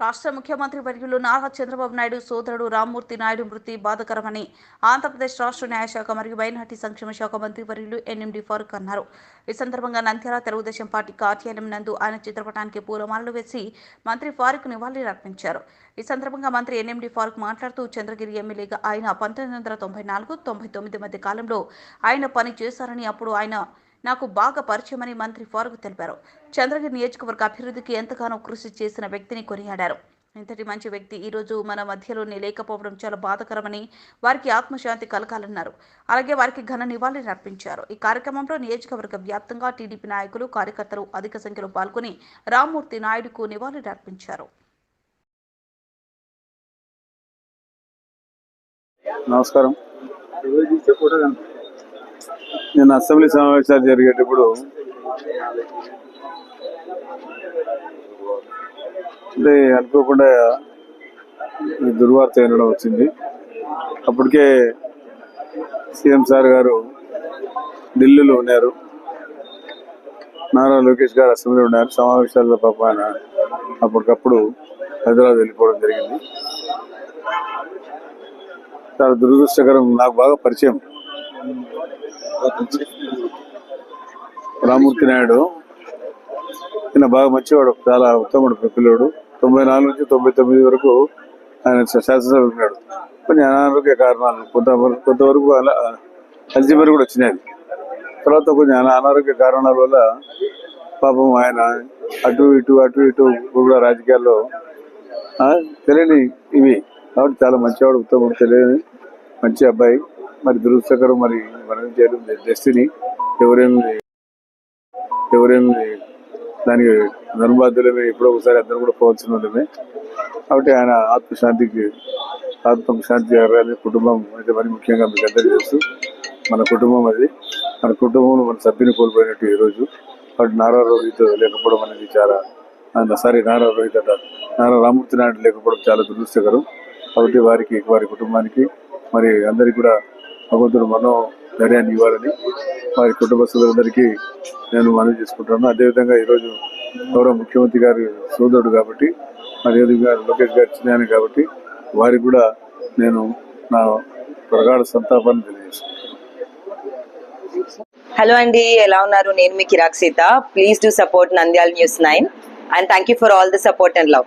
రాష్ట్ర ముఖ్యమంత్రి వర్యులు నారా చంద్రబాబు నాయుడు సోదరుడు రామ్మూర్తి నాయుడు మృతి బాధకరమని ఆంధ్రప్రదేశ్ రాష్ట్ర న్యాయశాఖ మరియు మైనార్టీ సంక్షేమ శాఖ మంత్రి వర్యులు ఎన్ఎండి ఫారూక్ అన్నారు. ఈ సందర్భంగా నంద్యాల తెలుగుదేశం పార్టీ కార్యాలయం నందు ఆయన చిత్రపటానికి పూలమాలలు వేసి మంత్రి ఫారూక్ నివాళులర్పించారు ఈ సందర్భంగా మంత్రి ఎన్ఎండి ఫారూక్ మాట్లాడుతూ చంద్రగిరి ఎమ్మెల్యేగా ఆయన పంతొమ్మిది వందల తొంభై నాలుగు తొంభై తొమ్మిది మధ్య కాలంలో ఆయన పని చేశారని అప్పుడు ఆయన నాకు బాగా పరిచయమని మంత్రి ఫారూక్ తెలిపారు. చంద్రగిరి నియోజకవర్గ అభివృద్ధికి ఎంతగానో కృషి చేసిన వ్యక్తిని కొనియాడారు. ఇంతటి మంచి వ్యక్తి ఈ రోజు మన మధ్యలోనే లేకపోవడం చాలా బాధకరమని వారికి ఆత్మశాంతి కలగాలన్నారు. అలాగే వారికి ఘన నివాళులు అర్పించారు. ఈ కార్యక్రమంలో నియోజకవర్గ వ్యాప్తంగా టీడీపీ నాయకులు కార్యకర్తలు అధిక సంఖ్యలో పాల్గొని రామ్మూర్తి నాయుడుకు నివాళులు అర్పించారు. నమస్కారం. నేను అసెంబ్లీ సమావేశాలు జరిగేటప్పుడు అంటే అనుకోకుండా ఈ దుర్వార్త వినడం వచ్చింది. అప్పటికే సీఎం సార్ గారు ఢిల్లీలో ఉన్నారు. నారా లోకేష్ గారు అసెంబ్లీలో ఉన్నారు. సమావేశాల్లో పాప ఆయన అప్పటికప్పుడు హైదరాబాద్ వెళ్ళిపోవడం జరిగింది. చాలా దురదృష్టకరం నాకు బాగా పరిచయం. రామూర్తి నాయుడు. ఈయన బాగా మంచివాడు చాలా ఉత్తముడు పిల్లడు. తొంభై నాలుగు నుంచి తొంభై తొమ్మిది వరకు ఆయన శాసనసభ ఉన్నాడు కొన్ని అనారోగ్య కారణాలు కొంత కొంతవరకు అలా అల్జిమర్ కూడా వచ్చినాయి. తర్వాత కొన్ని అనారోగ్య కారణాల వల్ల పాపం ఆయన అటు ఇటు అటు ఇటు కూడా రాజకీయాల్లో తెలియని ఇవి. కాబట్టి చాలా మంచివాడు ఉత్తముడు తెలియని మంచి అబ్బాయి. మరి దురదృష్టకరం మరి మనం చేయడం డెస్టినీ ఎవరేమి ఎవరేమి దానికి ధర్మబాధ్యులమే. ఎప్పుడో ఒకసారి అందరూ కూడా పోవాల్సిన వాళ్ళమే. కాబట్టి ఆయన ఆత్మశాంతికి ఆత్మ శాంతి జరగాలి కుటుంబం అయితే మరి ముఖ్యంగా మీకు అందరికీ తెలుసు. మన కుటుంబం అది. మన కుటుంబంలో మన సభ్యుని కోల్పోయినట్టు ఈరోజు కాబట్టి నారా రోహిత్ లేకపోవడం అనేది చాలా సారీ నారా రోహిత్ అట. నారా రామూర్తి నాయుడు లేకపోవడం చాలా దురదృష్టకరం. కాబట్టి వారికి వారి కుటుంబానికి మరి అందరికీ కూడా భగవంతుడు మనో ధైర్యాన్ని ఇవ్వాలని వారి కుటుంబ సభ్యులందరికీ నేను మనవి చేసుకుంటున్నాను. అదేవిధంగా ఈరోజు గౌరవ ముఖ్యమంత్రి గారి సోదరుడు కాబట్టి మరి అదేవిధంగా లోకేష్ గారి చిన్న కాబట్టి వారికి కూడా నేను నా ప్రగాఢ సంతాపాన్ని తెలియజేస్తున్నాను. హలో అండి ఎలా ఉన్నారు? నేను మీ Kirrak Seetha. Please do support Nandyala news nine and thank you for all the support and love